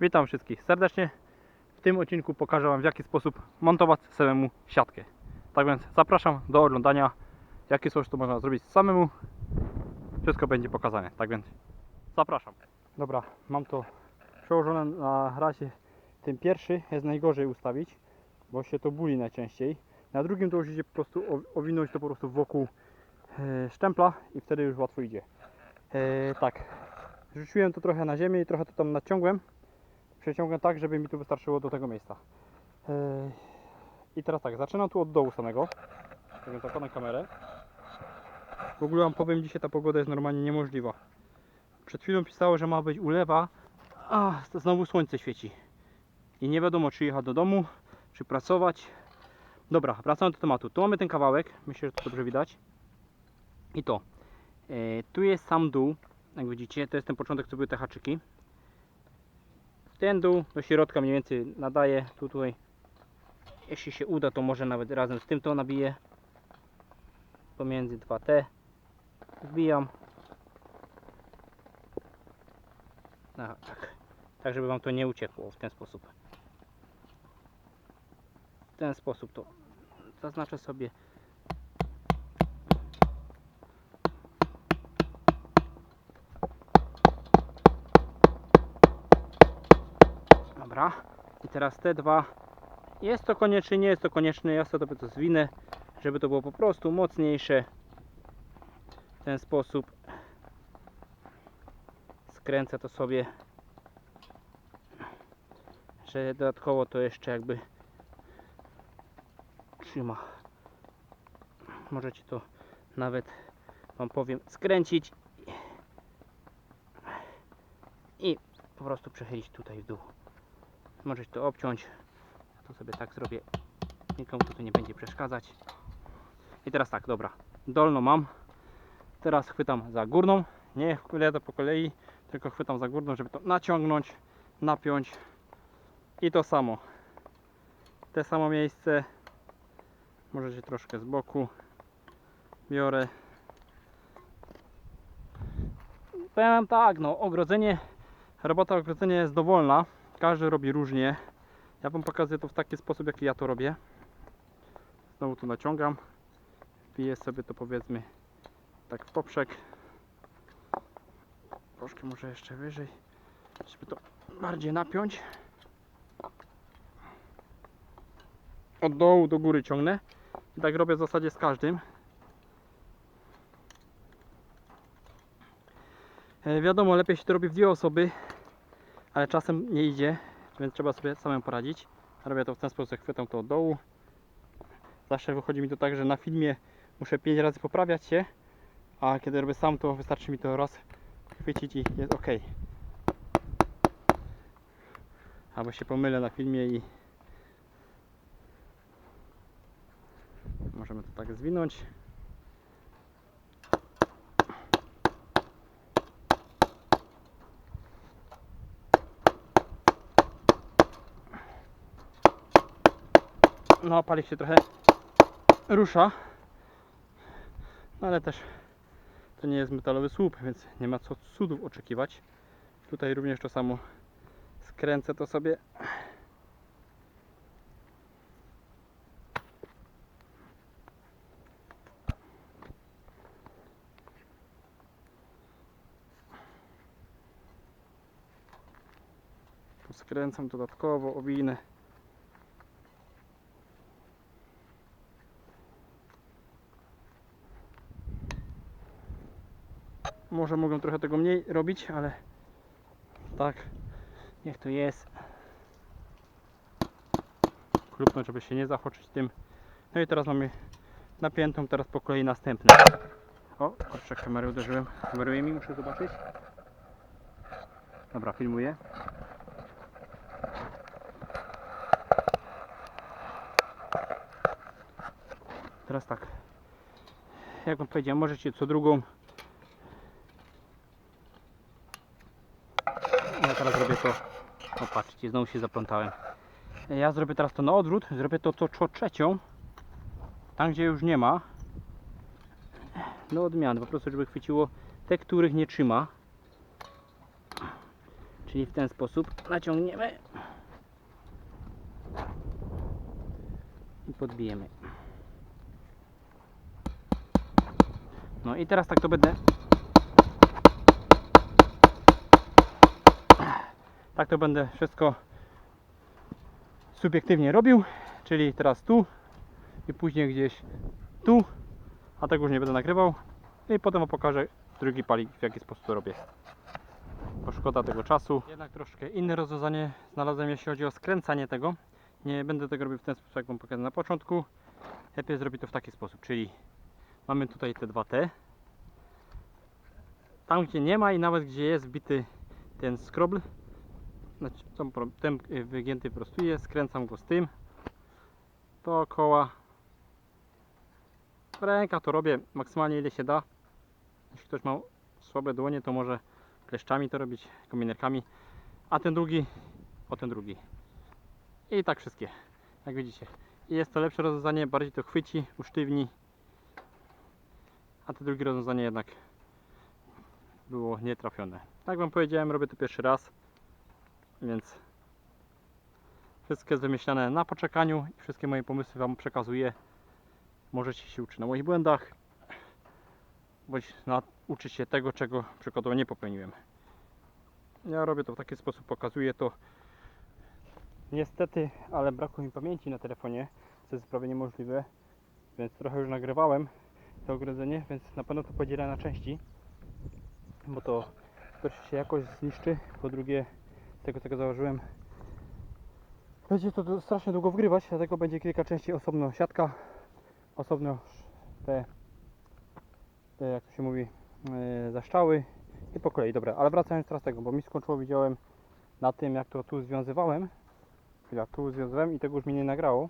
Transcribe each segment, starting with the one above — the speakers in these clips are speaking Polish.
Witam wszystkich serdecznie. W tym odcinku pokażę Wam w jaki sposób montować samemu siatkę. Tak więc zapraszam do oglądania w jaki sposób to można zrobić samemu. Wszystko będzie pokazane. Tak więc zapraszam. Dobra, mam to przełożone na razie. Ten pierwszy jest najgorzej ustawić, bo się to buli najczęściej. Na drugim to już idzie po prostu owinąć to po prostu wokół e, szczępla i wtedy już łatwo idzie. E, tak, rzuciłem to trochę na ziemię i trochę to tam naciągłem. Przeciągłem tak, żeby mi to wystarczyło do tego miejsca. E, I teraz tak, zaczynam tu od dołu samego. Tak więc zakładam kamerę. W ogóle wam powiem, dzisiaj ta pogoda jest normalnie niemożliwa. Przed chwilą pisało, że ma być ulewa, a znowu słońce świeci. I nie wiadomo, czy jechać do domu, czy pracować. Dobra, wracamy do tematu. Tu mamy ten kawałek, myślę, że to dobrze widać. I to. E, tu jest sam dół, jak widzicie, to jest ten początek, co były te haczyki. Ten dół do środka mniej więcej nadaje. Tu tutaj, jeśli się uda, to może nawet razem z tym to nabiję. Pomiędzy 2T. Wbijam. Aha, tak. Tak, żeby Wam to nie uciekło w ten sposób. W ten sposób to zaznaczę sobie. I teraz te dwa. Jest to konieczne, nie jest to konieczne. Ja sobie to zwinę, żeby to było po prostu mocniejsze. W ten sposób skręcę to sobie, że dodatkowo to jeszcze jakby trzyma. Możecie to nawet Wam powiem skręcić i po prostu przechylić tutaj w dół. Możesz to obciąć. Ja to sobie tak zrobię. Nikomu to nie będzie przeszkadzać. I teraz tak, dobra. Dolną mam. Teraz chwytam za górną. Nie jadę po kolei, tylko chwytam za górną, żeby to naciągnąć, napiąć. I to samo. Te samo miejsce. Możecie troszkę z boku. Biorę. Powiem tak, no ogrodzenie, robota ogrodzenia jest dowolna. Każdy robi różnie. Ja Wam pokazuję to w taki sposób, jaki ja to robię. Znowu tu naciągam. Wbiję sobie to powiedzmy tak w poprzek. Troszkę może jeszcze wyżej, żeby to bardziej napiąć. Od dołu do góry ciągnę. I tak robię w zasadzie z każdym. E, wiadomo, lepiej się to robi w dwie osoby, ale czasem nie idzie, więc trzeba sobie samemu poradzić. Robię to w ten sposób, chwytam to od dołu. Zawsze wychodzi mi to tak, że na filmie muszę 5 razy poprawiać się, a kiedy robię sam, to wystarczy mi to raz chwycić i jest ok. Albo się pomylę na filmie i możemy to tak zwinąć. No, palik się trochę rusza, no, ale też to nie jest metalowy słup, więc nie ma co cudów oczekiwać. Tutaj również to samo skręcę to sobie. Skręcam dodatkowo, owinę. Może mogą trochę tego mniej robić, ale tak, niech to jest. Klupnąć, żeby się nie zachoczyć tym. No i teraz mamy napiętą, teraz po kolei następne. O, kurczę, kamerę uderzyłem. Kameruje mi, muszę zobaczyć. Dobra, filmuję. Teraz tak. Jak wam powiedziałem, możecie co drugą Ja teraz zrobię to. O patrzcie, znowu się zaplątałem. Ja zrobię teraz to na odwrót. Zrobię to co trzecią. Tam gdzie już nie ma. Do odmiany. Po prostu żeby chwyciło te, których nie trzyma. Czyli w ten sposób naciągniemy i podbijemy. No i teraz tak to będę. Tak to będę wszystko subiektywnie robił, czyli teraz tu i później gdzieś tu, a tego już nie będę nagrywał i potem pokażę drugi palik w jaki sposób to robię. Bo szkoda tego czasu. Jednak troszkę inne rozwiązanie znalazłem jeśli chodzi o skręcanie tego. Nie będę tego robił w ten sposób jak wam pokazałem na początku. Lepiej zrobić to w taki sposób, czyli mamy tutaj te dwa T. Tam gdzie nie ma i nawet gdzie jest wbity ten skrobl, znaczy ten y, wygięty prostuję, skręcam go z tym dookoła. Ręka to robię maksymalnie ile się da. Jeśli ktoś ma słabe dłonie, to może kleszczami to robić, kominerkami. A ten drugi, o ten drugi. I tak wszystkie, jak widzicie. I jest to lepsze rozwiązanie, bardziej to chwyci, usztywni. A to drugie rozwiązanie jednak było nietrafione. Tak wam powiedziałem, robię to pierwszy raz, więc wszystko jest wymyślane na poczekaniu i wszystkie moje pomysły wam przekazuję. Możecie się uczyć na moich błędach, bądź nauczyć się tego, czego przykładowo nie popełniłem. Ja robię to w taki sposób, pokazuję to. Niestety, ale brakło mi pamięci na telefonie, co jest prawie niemożliwe, więc trochę już nagrywałem to ogrodzenie, więc na pewno to podzielę na części, bo to po się jakoś zniszczy, po drugie tego co założyłem będzie to strasznie długo wgrywać, dlatego będzie kilka części osobno siatka, osobno te, te jak to się mówi, yy, zaszczały i po kolei. Dobra, ale wracając teraz tego, bo mi skończyło widziałem na tym jak to tu związywałem. Chwila, tu związałem i tego już mi nie nagrało.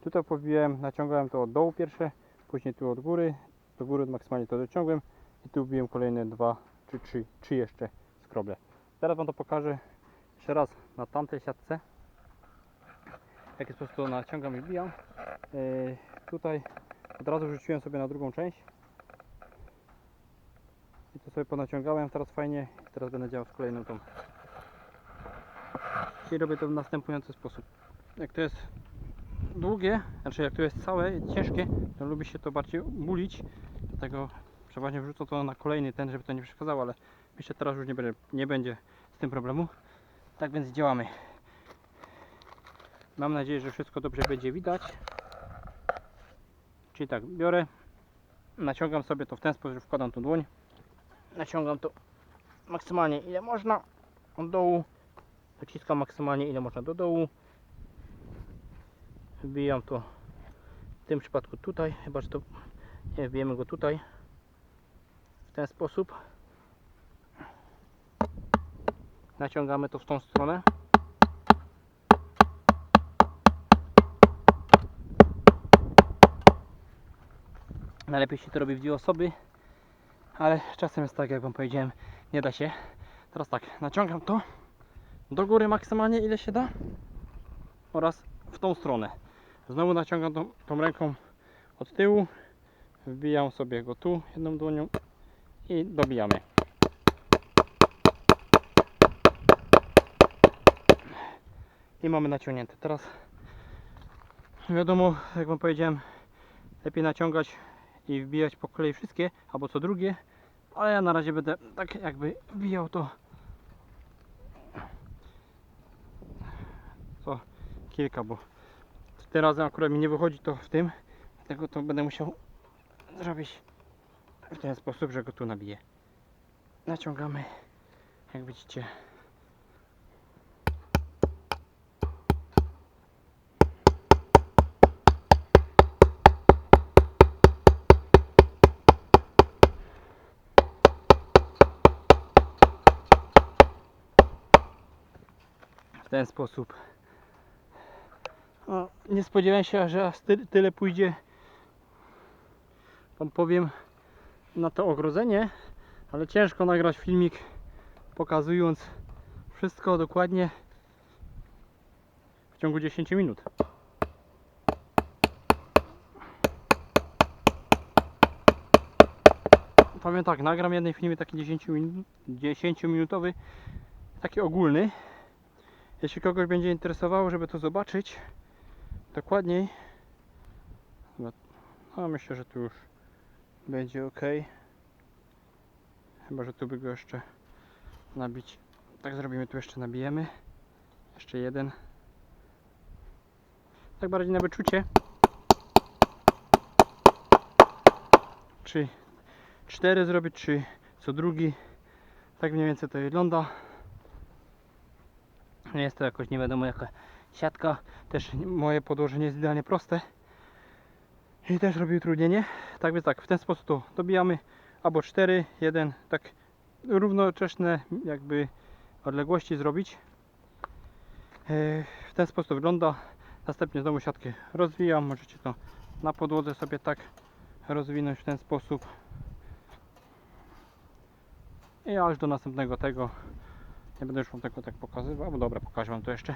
Tutaj pobiłem, naciągałem to od dołu pierwsze, później tu od góry, do góry maksymalnie to dociągłem i tu wbiłem kolejne dwa czy trzy, trzy jeszcze skroble. Teraz Wam to pokażę jeszcze raz na tamtej siatce. W jaki sposób to naciągam i wbijam. Yy, tutaj od razu rzuciłem sobie na drugą część. I to sobie ponaciągałem teraz fajnie. I teraz będę działał z kolejną tą. Dzisiaj robię to w następujący sposób. Jak to jest długie, znaczy jak to jest całe, ciężkie, to lubi się to bardziej bulić. Dlatego przeważnie wrzucę to na kolejny ten, żeby to nie przeszkadzało, ale myślę teraz już nie będzie, nie będzie z tym problemu. Tak więc działamy. Mam nadzieję, że wszystko dobrze będzie widać. Czyli tak, biorę, naciągam sobie to w ten sposób, że wkładam tu dłoń. Naciągam to maksymalnie ile można od dołu. Dociskam maksymalnie ile można do dołu. Wbijam to w tym przypadku tutaj, chyba że to nie wbijemy go tutaj w ten sposób. Naciągamy to w tą stronę. Najlepiej się to robi w dwie osoby, ale czasem jest tak, jak Wam powiedziałem, nie da się. Teraz tak, naciągam to do góry maksymalnie ile się da oraz w tą stronę. Znowu naciągam tą, tą ręką od tyłu, wbijam sobie go tu jedną dłonią i dobijamy. I mamy naciągnięte. Teraz wiadomo, jak Wam powiedziałem, lepiej naciągać i wbijać po kolei wszystkie, albo co drugie, ale ja na razie będę tak jakby wbijał to co kilka, bo tym razem akurat mi nie wychodzi to w tym, dlatego to będę musiał zrobić w ten sposób, że go tu nabiję. Naciągamy, jak widzicie. Ten sposób. No, nie spodziewałem się, że aż ty, tyle pójdzie. Wam powiem na to ogrodzenie, ale ciężko nagrać filmik pokazując wszystko dokładnie w ciągu 10 minut. Powiem tak, nagram jeden filmik taki 10, minut, 10 minutowy taki ogólny. Jeśli kogoś będzie interesowało, żeby to zobaczyć dokładniej, no, no myślę, że tu już będzie ok. Chyba, że tu by go jeszcze nabić. Tak zrobimy, tu jeszcze nabijemy. Jeszcze jeden. Tak bardziej na wyczucie. Czy cztery zrobić, czy co drugi. Tak mniej więcej to wygląda. Nie jest to jakoś nie wiadomo jaka siatka. Też moje podłoże nie jest idealnie proste. I też robi utrudnienie. Tak więc tak, w ten sposób to dobijamy. Albo 4, 1, tak równoczesne jakby odległości zrobić. E, W ten sposób wygląda. Następnie znowu siatkę rozwijam. Możecie to na podłodze sobie tak rozwinąć w ten sposób. I aż do następnego tego. Nie będę już wam tego tak pokazywał. Bo dobra, pokażę wam to jeszcze.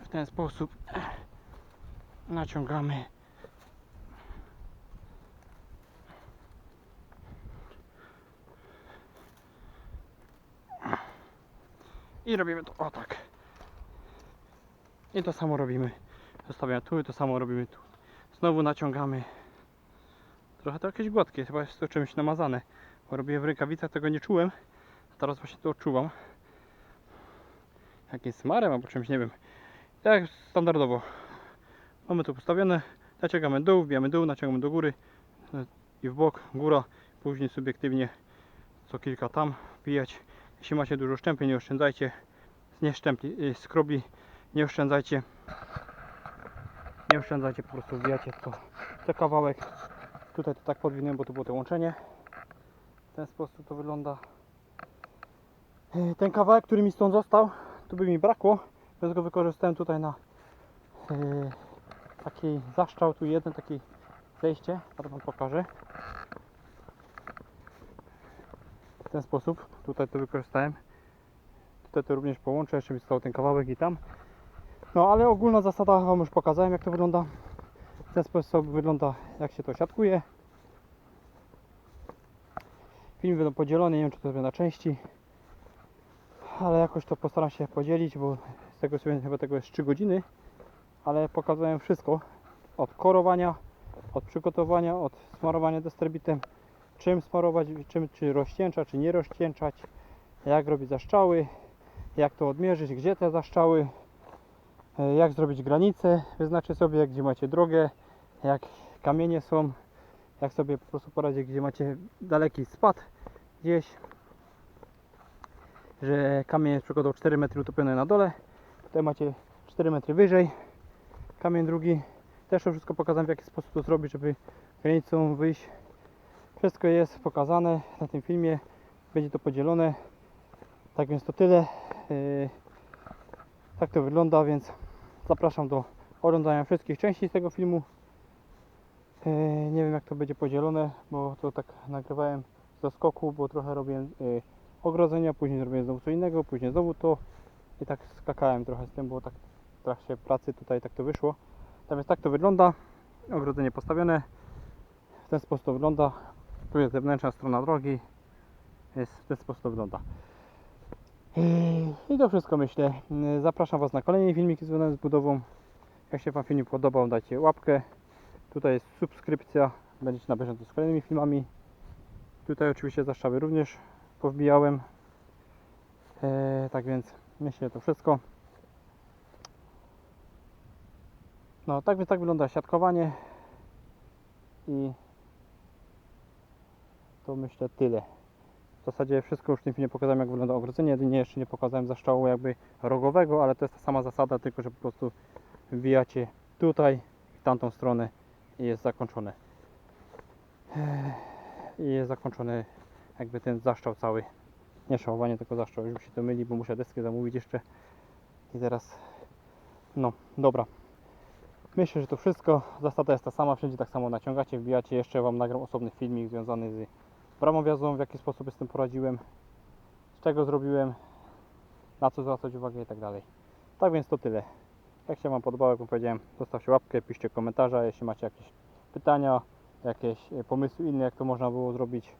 W ten sposób naciągamy. I robimy to o tak. I to samo robimy. Zostawiamy tu i to samo robimy tu. Znowu naciągamy. Trochę to jakieś gładkie, chyba jest to czymś namazane. Bo robię w rękawicach, tego nie czułem. Teraz właśnie to odczuwam. Jakimś smarem albo czymś, nie wiem. Jak standardowo. Mamy to postawione. Naciągamy dół, wbijamy dół, naciągamy do góry i w bok, góra. Później subiektywnie co kilka tam wbijać. Jeśli macie dużo szczępi, nie oszczędzajcie. Nie szczępli, y, skrobli, nie oszczędzajcie. Nie oszczędzajcie, po prostu wbijacie tylko co kawałek. Tutaj to tak podwinąłem, bo to było to łączenie. W ten sposób to wygląda. Y, Ten kawałek, który mi stąd został, tu by mi brakło, więc go wykorzystałem tutaj na y, taki zaszczał, tu jeden taki zejście, teraz wam pokażę. W ten sposób, tutaj to wykorzystałem. Tutaj to również połączę, jeszcze mi został ten kawałek i tam. No ale ogólna zasada wam już pokazałem jak to wygląda. W ten sposób wygląda jak się to siatkuje. Film będą podzielony, nie wiem czy to będzie na części. Ale jakoś to postaram się podzielić, bo z tego sobie chyba tego jest 3 godziny. Ale pokazałem wszystko. Od korowania, od przygotowania, od smarowania desterbitem, czym smarować, czym, czy rozcieńczać, czy nie rozcieńczać, jak robić zaszczały, jak to odmierzyć, gdzie te zaszczały, e, jak zrobić granicę, wyznaczyć sobie, gdzie macie drogę, jak kamienie są, jak sobie po prostu poradzić, gdzie macie daleki spad gdzieś, że kamień jest przykładowo 4 metry utopiony na dole, tutaj macie 4 metry wyżej, kamień drugi, też to wszystko pokazałem w jaki sposób to zrobić, żeby granicą wyjść wszystko jest pokazane na tym filmie. Będzie to podzielone. Tak więc to tyle. Yy, Tak to wygląda, więc zapraszam do oglądania wszystkich części z tego filmu. Yy, Nie wiem jak to będzie podzielone, bo to tak nagrywałem z zaskoku, bo trochę robiłem yy, ogrodzenia, później zrobiłem znowu co innego, później znowu to i tak skakałem trochę z tym, bo tak w trakcie pracy tutaj tak to wyszło. Tak więc tak to wygląda. Ogrodzenie postawione. W ten sposób to wygląda. Tu jest zewnętrzna strona drogi. Jest w ten sposób to wygląda. I to wszystko myślę. Zapraszam Was na kolejne filmiki związane z budową. Jak się Wam film podobał, dajcie łapkę. Tutaj jest subskrypcja. Będziecie na bieżąco z kolejnymi filmami. Tutaj oczywiście zaszczawy również powbijałem. Yy, tak więc myślę, to wszystko. No, tak więc tak wygląda siatkowanie. I to myślę tyle. W zasadzie wszystko już w tym filmie pokazałem jak wygląda ogrodzenie, jedynie jeszcze nie pokazałem zaszczału jakby rogowego, ale to jest ta sama zasada, tylko że po prostu wbijacie tutaj, w tamtą stronę i jest zakończone. I jest zakończony jakby ten zaszczał cały. Nie szałowanie, tylko zaszczał. Już mi się to myli, bo muszę deskę zamówić jeszcze. I teraz, no, dobra. Myślę, że to wszystko. Zasada jest ta sama, wszędzie tak samo naciągacie, wbijacie. Jeszcze Wam nagram osobny filmik związany z bramą w jaki sposób z tym poradziłem, z czego zrobiłem, na co zwracać uwagę i tak dalej. Tak więc to tyle. Jak się Wam podobało, jak powiedziałem, zostawcie łapkę, piszcie komentarze, jeśli macie jakieś pytania, jakieś e, pomysły inne, jak to można było zrobić,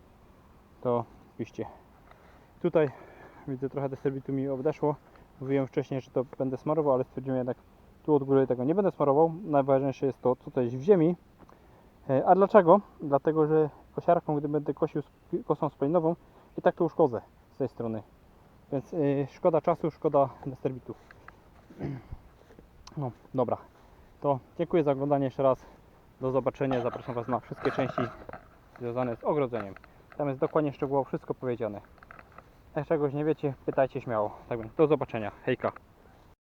to piszcie. Tutaj Widzę trochę deserbitu mi odeszło. Mówiłem wcześniej, że to będę smarował, ale stwierdziłem jednak tu od góry tego nie będę smarował. Najważniejsze jest to, co jest w ziemi. E, A dlaczego? Dlatego, że kosiarką, gdy będę kosił kosą spalinową, i tak to uszkodzę z tej strony. Więc yy, szkoda czasu, szkoda desterbitu. No, dobra. To dziękuję za oglądanie jeszcze raz. Do zobaczenia. Zapraszam Was na wszystkie części związane z ogrodzeniem. Tam jest dokładnie szczegółowo wszystko powiedziane. Jak czegoś nie wiecie, pytajcie śmiało. Tak więc do zobaczenia. Hejka.